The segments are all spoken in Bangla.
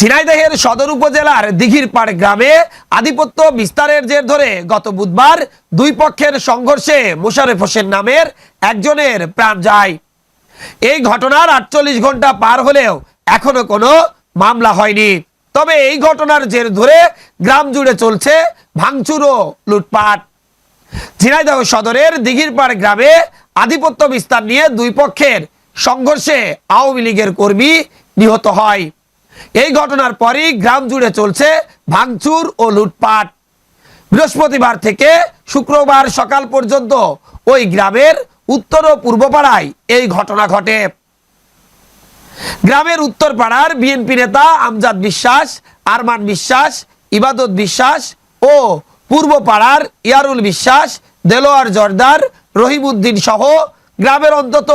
ঝিনাইদহের সদর উপজেলার দিঘির পাড় গ্রামে আধিপত্য বিস্তারের জের ধরে গত বুধবার দুই পক্ষের সংঘর্ষে মোশারেফ হোসেন নামের একজনের প্রাণ যায়। এই ঘটনার আটচল্লিশ ঘণ্টা পার হলেও এখনও কোনো মামলা হয়নি। তবে এই ঘটনার জের ধরে গ্রাম জুড়ে চলছে ভাঙচুর ও লুটপাট। ঝিনাইদহ সদরের দিঘিরপাড় গ্রামে আধিপত্য বিস্তার নিয়ে দুই পক্ষের সংঘর্ষে আওয়ামী লীগের কর্মী নিহত হয়। এই ঘটনার পরই গ্রাম জুড়ে চলছে ভাঙচুর ও লুটপাট। বৃহস্পতিবার থেকে শুক্রবার সকাল পর্যন্ত ওই গ্রামের উত্তর ও পূর্ব পাড়ায় এই ঘটনা ঘটে। গ্রামের উত্তর পাড়ার বিএনপি নেতা আমজাদ বিশ্বাস, আরমান বিশ্বাস, ইবাদত বিশ্বাস ও পূর্ব পাড়ার ইয়ারুল বিশ্বাস, দেলোয়ার জর্দার, রহিমউদ্দিন সহ গ্রামের অন্তত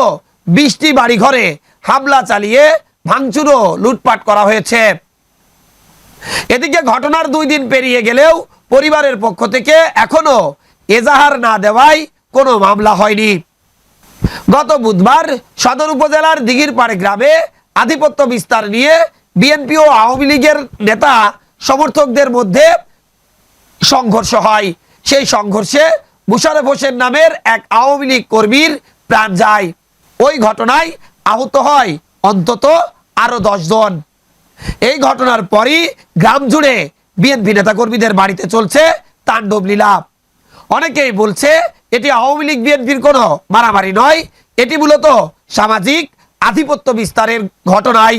বিশটি বাড়িঘরে হামলা চালিয়ে ভাঙচুর ও লুটপাট করা হয়েছে। এদিকে ঘটনার দুই দিন পেরিয়ে গেলেও পরিবারের পক্ষ থেকে এখনও এজাহার না দেওয়ায় কোনো মামলা হয়নি। গত বুধবার সদর উপজেলার দিঘিরপাড় গ্রামে আধিপত্য বিস্তার নিয়ে বিএনপি ও আওয়ামী লীগের নেতা সমর্থকদের মধ্যে সংঘর্ষ হয়। সেই সংঘর্ষে মুশারফ হোসেন নামের এক আওয়ামী লীগ কর্মীর প্রাণ যায়। ওই ঘটনায় আহত হয় অন্তত আরও দশজন এই ঘটনার পরই গ্রাম জুড়ে বিএনপি নেতাকর্মীদের বাড়িতে চলছে তাণ্ডব লীলা অনেকেই বলছে, এটি আওয়ামী লীগ বিএনপির কোনো মারামারি নয়, এটি মূলত সামাজিক আধিপত্য বিস্তারের ঘটনায়